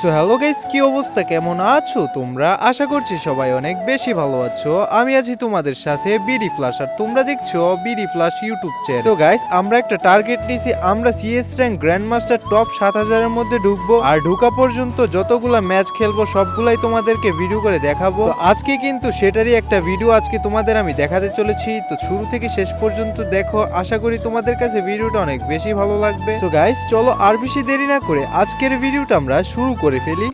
So hello guys কি অবস্থা? কেমন আছো? তোমরা? আশা করছি সবাই অনেক বেশি ভালো আছো। আমি আছি তোমাদের সাথে বিডি ফ্লাশ, আর তোমরা দেখছ BD flash YouTube channel. So guys আমরা একটা টার্গেট নিয়েছি আমরা CS rank grand master top সাত হাজারের মধ্যে ঢুকবো। আর ঢুকা পর্যন্ত যতগুলা ম্যাচ খেলব, সবগুলাই তোমাদেরকে ভিডিও করে দেখাবো। আজকে কিন্তু সেটারই একটা ভিডিও আজকে তোমাদের আমি দেখাতে চলেছি। তো শুরু থেকে শেষ পর্যন্ত দেখো। আশা করি তোমাদের কাছে ভিডিওটা অনেক বেশি ভালো লাগবে। তো গাইস চলো আর বেশি দেরি না করে আজকের ভিডিওটা আমরা শুরু করে। ফেলি।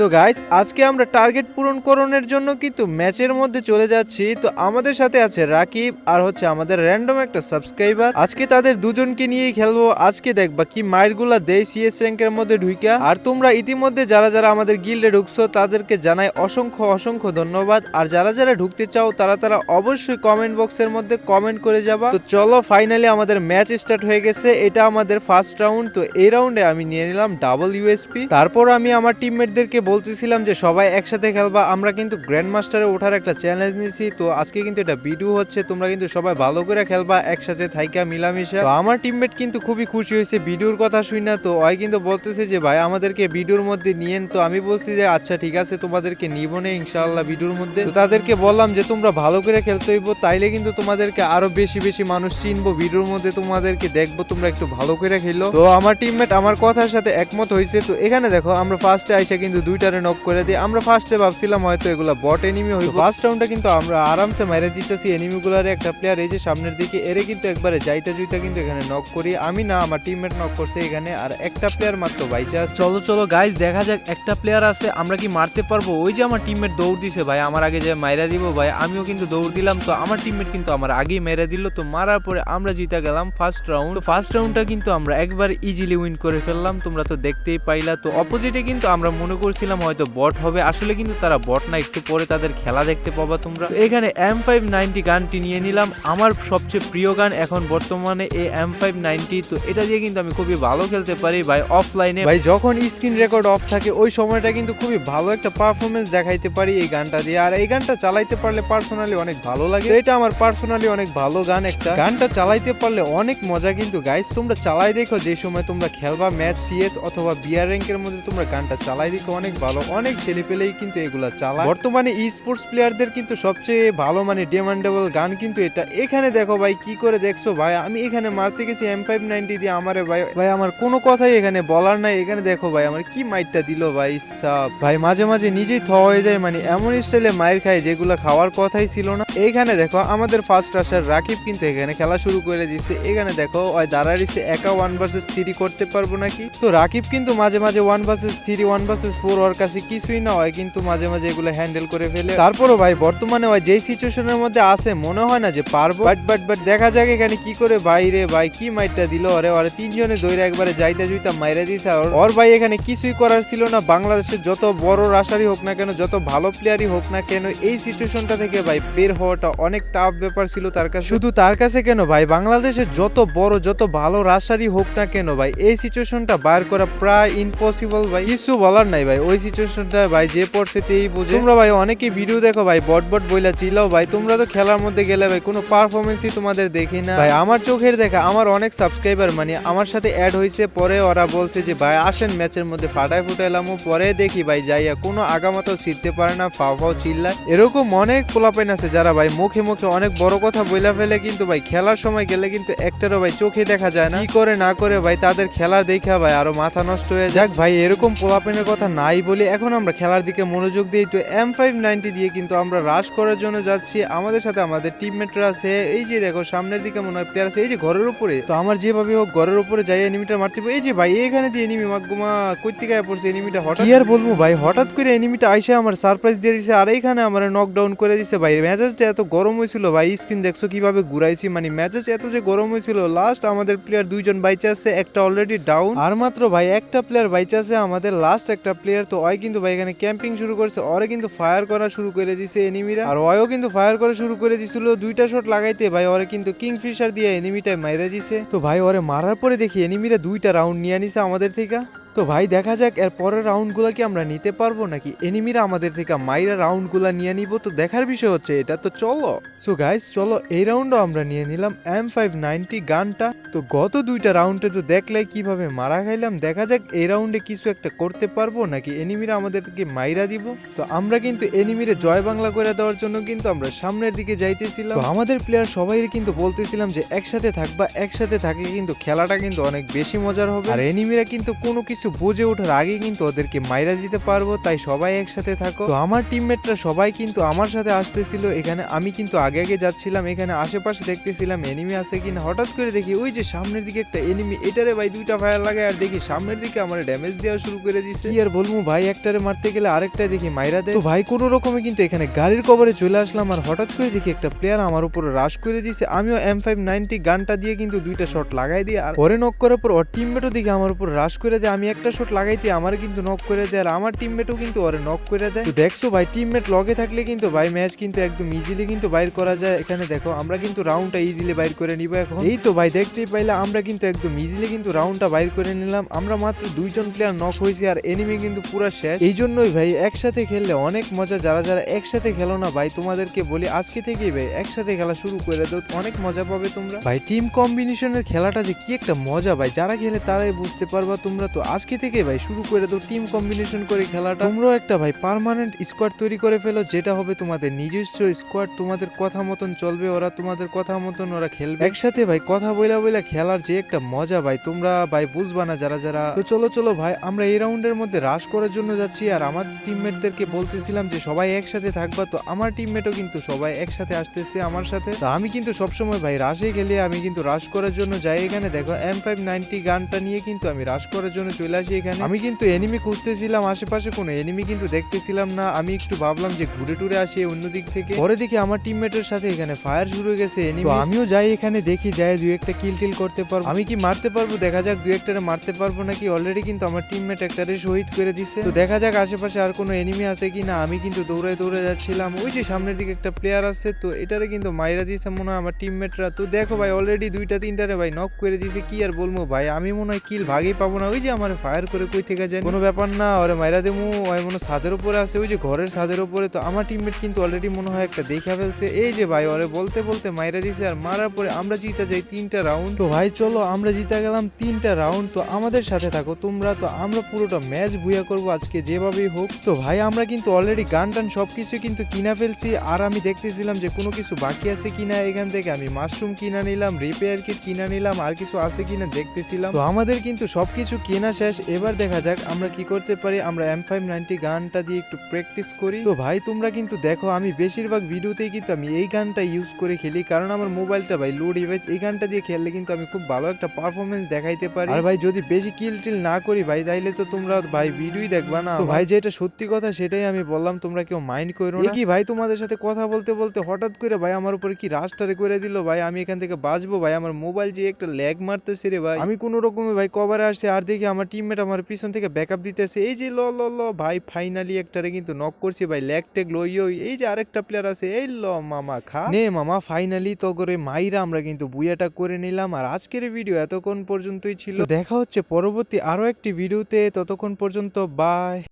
সো গাইস আজকে আমরা টার্গেট পূরণ করণের জন্য কিন্তু ম্যাচের মধ্যে চলে যাচ্ছি। তো আমাদের সাথে আছে রাকিব আর হচ্ছে আমাদের র্যান্ডম একটা সাবস্ক্রাইবার আজকে তাদের দুজনকে নিয়েই খেলব। আজকে দেখবা কি মাইরগুলা দেয় সিএস র্যাঙ্কের মধ্যে ঢুইকা। আর তোমরা ইতিমধ্যে যারা যারা আমাদের গিল্ডে ঢুকছো, তাদেরকে জানাই অসংখ্য অসংখ্য ধন্যবাদ। আর যারা যারা ঢুকতে চাও, তারা তারা অবশ্যই কমেন্ট বক্সের মধ্যে কমেন্ট করে যাবা। তো চলো ফাইনালি আমাদের ম্যাচ স্টার্ট হয়ে গেছে। এটা আমাদের ফার্স্ট রাউন্ড তো এই রাউন্ডে আমি নিয়ে নিলাম ডাবল ইউএসপি তারপর আমি আমার টিমমেটদেরকে বলতেছিলাম যে সবাই একসাথে খেলবা। আমরা কিন্তু গ্র্যান্ড মাস্টারে ওঠার একটা চ্যালেঞ্জ নিয়েছি। তো আজকে কিন্তু এটা ভিডিও হচ্ছে। তোমরা কিন্তু সবাই ভালো করে খেলবা, একসাথে থাইকা মিলামিশা। আমার টিমমেট কিন্তু খুবই খুশি হয়েছে, ভিডিওর কথা শুই না। তো ওই কিন্তু বলতেছে যে, ভাই, আমাদেরকে ভিডিওর মধ্যে নিয়েন। তো আমি বলছি যে আচ্ছা ঠিক আছে, তোমাদেরকে নিব না ইনশাআল্লাহ ভিডিওর মধ্যে। তো তাদেরকে বললাম যে, তোমরা ভালো করে খেলতে হইব, তাইলে কিন্তু তোমাদেরকে আরও বেশি বেশি মানুষ চিনবো। ভিডিওর মধ্যে তোমাদেরকে দেখব, তোমরা একটু ভালো করে খেলো। তো আমার টিমমেট আমার কথার সাথে একমত হয়েছে। তো এখানে দেখো, আমরা ফার্স্টে আইসা কিন্তু দুইটারে নক করে দিই আমরা ফার্স্টে ভাবছিলাম হয়তো এগুলা বট এনিমি হইব। ফার্স্ট রাউন্ডটা কিন্তু আমরা আরামসে মেরে দিতেছি এনিমি গুলার একটা প্লেয়ার এই যে সামনের দিকে এরে কিন্তু একবারে যাইতে জুইতে কিন্তু এখানে নক করি। আমি না আমার টিমমেট নক করছে এখানে আর একটা প্লেয়ার মাত্র বাইচাস চলো চলো গাইজ দেখা যাক একটা প্লেয়ার আছে আমরা কি মারতে পারব? ওই যে আমার টিমমেট দৌড় দিছে ভাই আমার আগে যে মাইরা দিব ভাই আমিও কিন্তু দৌড় দিলাম। তো আমার টিমমেট কিন্তু আমার আগেই মেরে দিল তো মারার পরে আমরা জিতে গেলাম ফার্স্ট রাউন্ড তো ফার্স্ট রাউন্ডটা কিন্তু আমরা একবার ইজিলি উইন করে ফেললাম তোমরা তো দেখতেই পাইলা। তো অপোজিটে কিন্তু আমরা মনে করছিলাম হয়তো বট হবে। আসলে কিন্তু তারা বট না, একটু পরে তাদের খেলা দেখতে পাবা তোমরা। এখানে এম ফাইভ নাইনটি গানটি নিয়ে নিলাম। আমার সবচেয়ে প্রিয় গান এখন বর্তমানে এই এম ফাইভ নাইনটি তো এটা দিয়ে কিন্তু আমি খুবই ভালো খেলতে পারি ভাই অফলাইনে ভাই, যখন স্ক্রিন রেকর্ড অফ থাকে, ওই সময়টা কিন্তু খুবই ভালো একটা পারফরমেন্স দেখাইতে পারি এই গানটা দিয়ে। আর এই গানটা চালাইতে পারলে পার্সোনালি অনেক ভালো লাগে। এটা আমার পার্সোনালি অনেক ভালো গান একটা। গানটা চালাইতে পারলে অনেক মজা কিন্তু গাইস তোমরা চালাই দেখো। যে সময় তোমরা খেলবা ম্যাচ সিএস অথবা বিয়ার র্যাঙ্কের মধ্যে তোমরা গানটা চালাই দেখো, অনেক ভালো, অনেক ছেলে পেলেই কিন্তু এগুলা চালায়। বর্তমানে ই স্পোর্টস প্লেয়ারদের কিন্তু সবচেয়ে ভালো মানে ডিমান্ডেবল গান কিন্তু এটা। এখানে দেখো ভাই, কি করে দেখছ ভাই? আমি এখানে মারতে গেছি এম ফাইভ নাইনটি দিয়ে আমারে ভাই। ভাই, আমার কোনো কথাই এখানে বলার নাই। এখানে দেখো ভাই, আমার কি মাইটটা দিল ভাই, সাব। ভাই, মাঝে মাঝে নিজেই থ হয়ে যায় মানে এমন স্টাইলে মায়ের খায় যেগুলো খাওয়ার কথাই ছিল না। এইখানে দেখো, আমাদের ফার্স্ট রাশার রাকিব কিন্তু এখানে খেলা শুরু করে দিচ্ছে এখানে দেখো, ওই দাঁড়াইছে একা ওয়ান ভার্সেস থ্রি করতে পারব নাকি? তো রাকিব কিন্তু মাঝে মাঝে one versus three one versus four ওর কাছে কিছুই না হয়, কিন্তু মাঝে মাঝে এগুলো হ্যান্ডেল করে ফেলে। তারপরও ভাই, বর্তমানে ওই যেই সিচুয়েশনের মধ্যে আছে, মনে হয় না যে পারব। বাট বাট বাট দেখা যাক এখানে কি করে বাইরে ভাই, কি মাইটটা দিল ওরে ওরে তিনজনে দৌড়ে একবারে যাইতে জুইতা মাইরে আর ওর ভাই এখানে কিছুই করার ছিল না। বাংলাদেশের যত বড় রাশারই হোক না কেন, যত ভালো প্লেয়ারই হোক না কেন, এই সিচুয়েশনটা থেকে ভাই বের হওয়াটা অনেক টাফ ব্যাপার ছিল তার কাছে। শুধু তার কাছে কেন ভাই বাংলাদেশের যত বড়, যত ভালো রাশারই হোক না কেন ভাই, এই সিচুয়েশনটা বার করা প্রায় ইম্পসিবল ভাই। কিছু বলার নাই ভাই ওই সিচুয়েশনটা ভাই যে পড়ছে তেই বুঝে। তোমরা ভাই অনেকে ভিডিও দেখো ভাই বট বট বইলা চিলাও ভাই। তোমরা তো খেলার মধ্যে গেলে ভাই কোনো পারফরমেন্সই তোমাদের দেখি না। ভাই আমার চোখের দেখা আমার অনেক সাবস্ক্রাইবার মানে আমার সাথে অ্যাড হয়েছে পরে ওরা বলছে যে ভাই আসেন ম্যাচের মধ্যে ফাটায় ফুটাইলাম পরে দেখি ভাই যাইয়া কোনো আগামাতো ছিটতে পারে না ফাও ফাও চিল্লায়। এরকম অনেক পোলাপাইন আছে যারা ভাই মুখে মুখে অনেক বড় কথা বইলা ফেলে কিন্তু ভাই খেলার সময় গেলে কিন্তু একটারও ভাই চোখে দেখা যায় না। কি করে না করে ভাই তাদের খেলা দেখা ভাই আরও মাথা নষ্ট হয়ে যাক ভাই এরকম পোলাপাইনের কথা নাই বলি এখন আমরা খেলার দিকে মনোযোগ দিই। তো এম ফাইভ নাইনটি দিয়ে কিন্তু আমরা রাশ করার জন্য যাচ্ছি। আমাদের সাথে আমাদের টিমমেটরা আছে। এই যে দেখো, সামনের দিকে মনে হয় প্লেয়ার আছে। এই যে ঘরের উপরে। তো আমার যেভাবে হোক ঘরের উপরে যাই এনিমিটা মারতে। এই যে ভাই, এখানে দিয়ে এনিমি মাগুমা কইতিকা পড়ছে এনিমিটা হঠাৎ কি আর বলব ভাই, হঠাৎ করে এনিমিটা আইসে আমার সারপ্রাইজ দিয়ে দিছে। আর এইখানে আমার নকডাউন করে দিছে ভাই। ম্যাচেসটা এত গরম হয়েছিল ভাই স্ক্রিন দেখছ কীভাবে ঘুরাইছি? মানে ম্যাচেস এত যে গরম হয়েছিল। লাস্ট আমাদের প্লেয়ার দুইজন বাইচে আছে, একটা অলরেডি ডাউন আর মাত্র ভাই, একটা প্লেয়ার বাইচে আছে, আমাদের লাস্ট একটা প্লেয়ার তো ওই কিন্তু ভাই এখানে ক্যাম্পিং শুরু করছে ওরে কিন্তু ফায়ার করা শুরু করে দিছে এনিমিরা আর ওয়ও কিন্তু ফায়ার করা শুরু করে দিছিল, দুইটা শট লাগাইতে ভাই ওরে কিন্তু কিংফিশার দিয়ে এনিমিটাই মাইরা দিছে। তো ভাই ওরে মারার পরে দেখি এনিমিরা দুইটা রাউন্ড নিয়ে নিছে আমাদের থেকে। তো ভাই, দেখা যাক, এর পরের রাউন্ডগুলো কি আমরা নিতে পারব নাকি? এনিমিরা আমাদের থেকে মাইরা রাউন্ডগুলো নিয়ে নিব, তো দেখার বিষয় হচ্ছে এটা, তো চলো। সো গাইস চলো, এই রাউন্ডও আমরা নিয়ে নিলাম এম ফাইভ নাইনটি গানটা তো গত দুইটা রাউন্ডে তো দেখলে কীভাবে মারা খাইলাম, দেখা যাক এই রাউন্ডে কিছু একটা করতে পারব নাকি এনিমিরা আমাদেরকে মাইরা দিব। তো আমরা কিন্তু এনিমিরে জয় বাংলা করে দেওয়ার জন্য কিন্তু আমরা সামনের দিকে যাইতেছিলাম। আমাদের প্লেয়ার সবাই কিন্তু বলতেছিলাম যে একসাথে থাকবা, একসাথে থাকলে কিন্তু খেলাটা কিন্তু অনেক বেশি মজার হবে। আর এনিমিরা কিন্তু কোনো কিছু বুঝে ওঠার আগে কিন্তু ওদেরকে মাইরা দিতে পারব, তাই সবাই একসাথে থাকো। তো আমার টিমমেটরা সবাই কিন্তু আমার সাথে আসতেছিল, এখানে আমি কিন্তু আগে আগে যাচ্ছিলাম, এখানে আশেপাশে দেখতেছিলাম এনিমি আছে কিনা। হঠাৎ করে দেখি ওই যে সামনের দিকে একটা এনিমি এটারে ভাই দুইটা ফায়ার লাগায়, আর দেখি সামনের দিকে আমার ড্যামেজ দেওয়া শুরু করে কি আর বলব ভাই, একটারে মারতে গেলে আরেকটা দেখি মাইরা দেয়। তো ভাই কোনো রকমে কিন্তু এখানে গাড়ির কভারে চলে আসলাম, আর হঠাৎ করে দেখি একটা প্লেয়ার আমার উপরে রাশ করে দিছে। আমিও এম ফাইভ নাইনটি গানটা দিয়ে কিন্তু দুইটা শট লাগাই দিই, আর পরে নক করার পর ওর টিমমেটও দিকে আমার উপর রাশ করে দেয়, আমি একটা শট লাগাইতে আমার কিন্তু নক করে দেয়, আর আমার টিমমেটও কিন্তু ওরে নক করে দেয়। তো দেখছ ভাই টিমমেট লগে থাকলে কিন্তু ভাই ম্যাচ কিন্তু একদম ইজিলি কিন্তু বাইর করা যায়। এখানে দেখো, আমরা কিন্তু রাউন্ডটা ইজিলি বাইর করে নিব এখন। এই তো ভাই, দেখতেই পাইলে, আমরা কিন্তু একদম ইজিলি কিন্তু রাউন্ডটা বাইর করে নিলাম। আমরা মাত্র দুইজন প্লেয়ার নক হয়েছি, আর এনিমি কিন্তু পুরো শেষ। এই জন্যই ভাই, একসাথে খেললে অনেক মজা। যারা যারা একসাথে খেলো না ভাই, তোমাদেরকে বলি, আজকে থেকেই ভাই, একসাথে খেলা শুরু করে দাও, অনেক মজা পাবে তোমরা। ভাই টিম কম্বিনেশনের খেলাটা যে কি একটা মজা ভাই, যারা খেলে তারাই বুঝতে পারবা তোমরা। তো আজকে থেকে ভাই শুরু করে দাও টিম কম্বিনেশন করে খেলাটা। তোমরাও একটা ভাই পার্মানেন্ট স্কোয়াড তৈরি করে ফেলো, যেটা হবে তোমাদের নিজস্ব স্কোয়াড তোমাদের কথা মতন চলবে, ওরা তোমাদের কথা মতন ওরা খেলবে। একসাথে ভাই কথা বইলা বইলা খেলার যে একটা মজা ভাই, তোমরা ভাই বুঝবা না যারা যারা। তো চলো চলো ভাই, আমরা এই রাউন্ডের মধ্যে রাশ করার জন্য যাচ্ছি, আর আমার টিমমেটদেরকে বলতেছিলাম যে সবাই একসাথে থাকবা, তো আমার টিমমেটও কিন্তু সবাই একসাথে আসতেছে আমার সাথে। তো আমি কিন্তু সবসময় ভাই রাশে গেলে আমি কিন্তু রাশ করার জন্য যাই এখানে। দেখো এম ফাইভ নাইনটি গানটা নিয়ে কিন্তু আমি রাশ করার জন্য চলে আসি এখানে। আমি কিন্তু এনিমি খুঁজতেছিলাম আশেপাশে কোনো এনিমি কিন্তু দেখতেছিলাম না। আমি একটু ভাবলাম যে ঘুরে টুরে আসি অন্য দিক থেকে। পরে দেখি আমার টিমমেটের সাথে এখানে ফায়ার শুরু হয়ে গেছে এনিমি আমিও যাই এখানে দেখি যাই দুই একটা কিল টিল করতে পারব। আমি কি মারতে পারব? দেখা যাক দুই একটারে মারতে পারব নাকি? অলরেডি কিন্তু আমার টিমমেট একটারে শহীদ করে দিছে। তো দেখা যাক আশেপাশে আর কোনো এনিমি আছে কি না আমি কিন্তু দৌড়ে দৌড়ে যাচ্ছিলাম। ওই যে সামনের দিকে একটা প্লেয়ার আছে তো এটারে কিন্তু মাইরা দিয়েছে মনে হয় আমার টিমমেটরা তো দেখো ভাই অলরেডি দুইটা তিনটারে ভাই নক করে দিয়েছে কি আর বলব ভাই? আমি মনে হয় কিল ভাগই পাবো না। ওই যে আমার ফায়ার করে কই থেকে যায়? কোনো ব্যাপার না, ওরে মাইরা দেমু ওই মনে ছাদের উপরে আছে, ওই যে ঘরের ছাদের উপরে, তো আমার টিমমেট কিন্তু অলরেডি মনে হয় একটা দেখা ফেলছে। এই যে ভাই, ওরে বলতে বলতে মাইরা দিছে আর মারার পরে আমরা জিতে যাই তিনটা রাউন্ড তো ভাই, চলো, আমরা জিতে গেলাম তিনটা রাউন্ড তো আমাদের সাথে থাকো তোমরা, তো আমরা পুরোটা ম্যাচ বুয়া করব আজকে যেভাবেই হোক। তো ভাই, আমরা কিন্তু অলরেডি গান টান সবকিছু কিন্তু কিনা ফেলছি, আর আমি দেখতেছিলাম যে কোনো কিছু বাকি আছে কিনা এখান থেকে। আমি মাশরুম কিনা নিলাম রিপেয়ার কিট কিনা নিলাম, আর কিছু আছে কিনা দেখতেছিলাম। তো আমাদের কিন্তু সবকিছু কেনা শেষ। এবার দেখা যাক আমরা কি করতে পারি। আমরা এম ফাইভ নাইনটি গানটা দিয়ে একটু প্র্যাকটিস করি। তো ভাই তোমরা কিন্তু দেখো আমি বেশিরভাগ ভিডিওতেই কিন্তু আমি এই গানটা ইউজ করে খেলি। কারণ আমার মোবাইলটা ভাই লো ডিভাইস এই গানটা দিয়ে খেললে কিন্তু আমি খুব ভালো একটা পারফরমেন্স দেখাইতে পারি। আর ভাই যদি বেশি কিল টিল না করি ভাই তাইলে তো তোমরা ভাই ভিডিওই দেখবা না তো ভাই যেটা সত্যি কথা সেটাই আমি বললাম তোমরা কেউ মাইন্ড করো না। কি ভাই তোমাদের সাথে কথা বলতে বলতে হঠাৎ করে ভাই আমার উপরে কি রাস্টারে করে দিল ভাই? আমি এখান থেকে বাঁচবো ভাই? আমার মোবাইল যে একটা ল্যাগ মারতেছে রে ভাই। আমি কোনো রকমে ভাই কভারে আসছে আর দেখি আমার টিমমেট আমার পিছন থেকে ব্যাকআপ দিতেছে। এই যে ল ল ল, ভাই ফাইনালি একটারে কিন্তু নক করছি, ভাই ল্যাগ টেগ লই এই যে আরেকটা প্লেয়ার আছে, এই ল, মামা, খা। নে, মামা ফাইনালি তো করে মাইরা আমরা কিন্তু বুয়াটা করে নিলাম। আর আজকের ভিডিও এতক্ষণ পর্যন্তই ছিল। দেখা হচ্ছে পরবর্তী আরও একটি ভিডিওতে ততক্ষণ পর্যন্ত বাই